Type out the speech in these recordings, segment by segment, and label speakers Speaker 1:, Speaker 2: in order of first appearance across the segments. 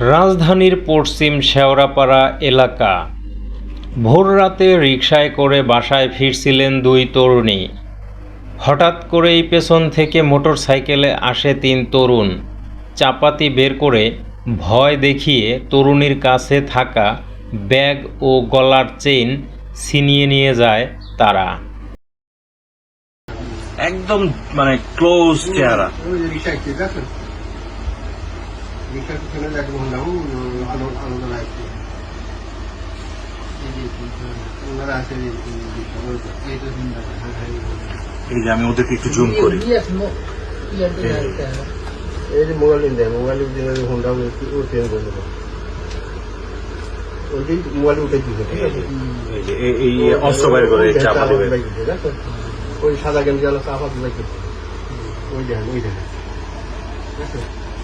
Speaker 1: রাজধানীর পশ্চিম শেওড়াপাড়া এলাকা। ভোররাতে রিকশায় করে বাসায় ফিরছিলেন দুই তরুণী। হঠাৎ করেই পেছন থেকে মোটরসাইকেলে আসে তিন তরুণ। চাপাতি বের করে ভয় দেখিয়ে তরুণীর কাছে থাকা ব্যাগ ও গলার চেইন ছিনিয়ে নিয়ে যায় তারা।
Speaker 2: একদম মানে ক্লোজ চেহারা।
Speaker 3: যে আছে হ্যাঁ হ্যাঁ
Speaker 2: আমি ওদেরকে একটু জুম করি
Speaker 3: এই যে মোবাইল দেয় মোবাইল হোন্ডা ও চেঞ্জ ওই যে মোবাইল উঠে ঠিক আছে
Speaker 2: এই অস্ত্র বাইর করে চাপা দেবে
Speaker 3: ওই সাদা গেঞ্জি আলো চাপা ওই দেখেন ওই দেখেন দেখো ওই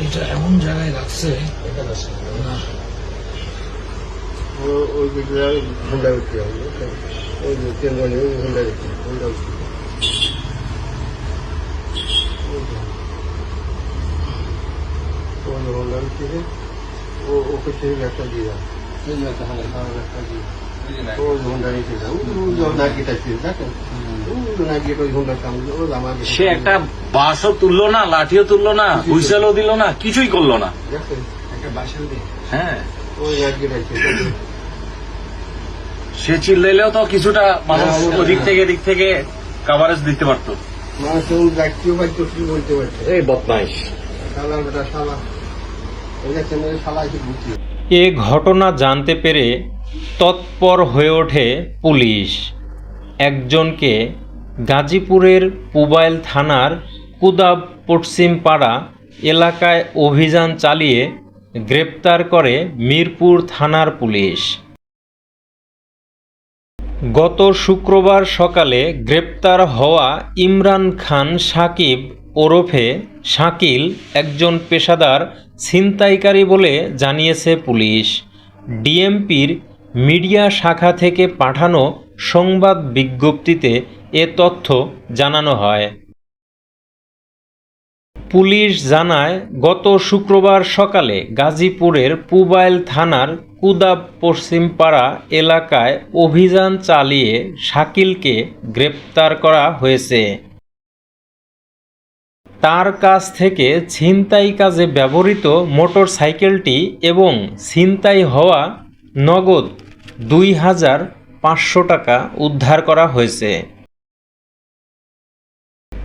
Speaker 4: গাড়িটা এমন জায়গায় রাখছে না
Speaker 3: ও ওই কেজিরা হুন্ডা বিক্রি হবে বুঝছেন? ওই যে ট্রেন গেলে ওই হুন্ডা বিক্রি হুন্ডা বিক্রি ওই যে। ওই যে হুন্ডা বিক্রি করে, ও ওকে সেই একটা দিয়ে দাও আর একটা দিয়ে
Speaker 2: সে একটা বাসও তুললো না লাঠিও তুললো না হুইসেলও দিল না কিছুই করল না। হ্যাঁ। সে চিল্লাইলেও তো কিছুটা মানুষ
Speaker 3: হ্যাঁ,
Speaker 2: ওদিক থেকে এদিক থেকে কাভারেজ দিতে পারতো। এই বদমাইশ।
Speaker 1: এ ঘটনা জানতে পেরে তৎপর হয়ে ওঠে পুলিশ। একজনকে গাজীপুরের পুবাইল থানার কুদাব পশ্চিমপাড়া এলাকায় অভিযান চালিয়ে গ্রেপ্তার করে মিরপুর থানার পুলিশ। গত শুক্রবার সকালে গ্রেপ্তার হওয়া ইমরান খান সাকিব ওরফে শাকিল একজন পেশাদার ছিনতাইকারী বলে জানিয়েছে পুলিশ। ডিএমপির মিডিয়া শাখা থেকে পাঠানো সংবাদ বিজ্ঞপ্তিতে এ তথ্য জানানো হয়। পুলিশ জানায়, গত শুক্রবার সকালে গাজীপুরের পুবাইল থানার কুদাব পশ্চিমপাড়া এলাকায় অভিযান চালিয়ে শাকিলকে গ্রেপ্তার করা হয়েছে। তার কাছ থেকে ছিনতাই কাজে ব্যবহৃত মোটরসাইকেলটি এবং ছিনতাই হওয়া নগদ দুই হাজার পাঁচশো টাকা উদ্ধার করা হয়েছে।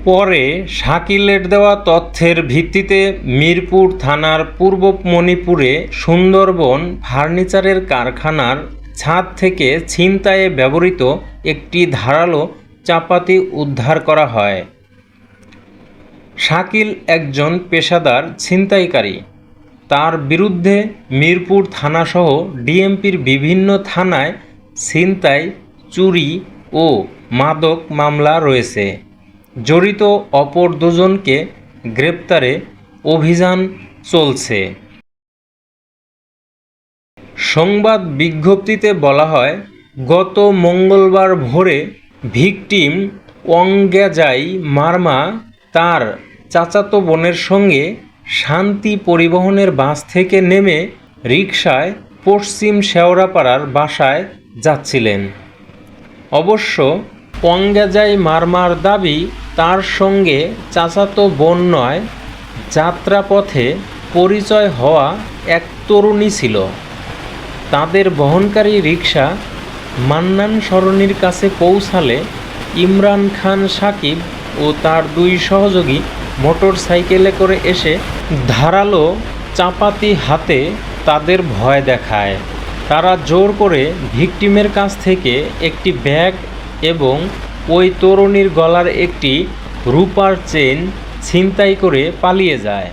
Speaker 1: পরে শাকিলের দেওয়া তথ্যের ভিত্তিতে মিরপুর থানার পূর্ব মণিপুরে সুন্দরবন ফার্নিচারের কারখানার ছাদ থেকে ছিনতাইয়ে ব্যবহৃত একটি ধারালো চাপাতি উদ্ধার করা হয়। শাকিল একজন পেশাদার ছিনতাইকারী। তার বিরুদ্ধে মিরপুর থানাসহ ডিএমপির বিভিন্ন থানায় ছিনতাই, চুরি ও মাদক মামলা রয়েছে। জড়িত অপর দুজনকে গ্রেপ্তারে অভিযান চলছে। সংবাদ বিজ্ঞপ্তিতে বলা হয়, গত মঙ্গলবার ভোরে ভিকটিম অঙ্গ্যাজাই মার্মা তার চাচাতো বোনের সঙ্গে শান্তি পরিবহনের বাস থেকে নেমে রিকশায় পশ্চিম শেওড়াপাড়ার বাসায় যাচ্ছিলেন। অবশ্য পঙ্গাজাই মারমার দাবি তার সঙ্গে চাচাতো বোন নয়, যাত্রাপথে পরিচয় হওয়া এক তরুণী ছিল। তাদের বহনকারী রিকশা মান্নান সরণির কাছে পৌঁছালে ইমরান খান সাকিব ও তার দুই সহযোগী মোটর সাইকেলে করে এসে ধারালো চাপাতি হাতে তাদের ভয় দেখায়। তারা জোর করে ভিকটিমের কাছ থেকে একটি ব্যাগ এবং ওই তরুণীর গলার একটি রূপার চেন ছিনতাই করে পালিয়ে যায়।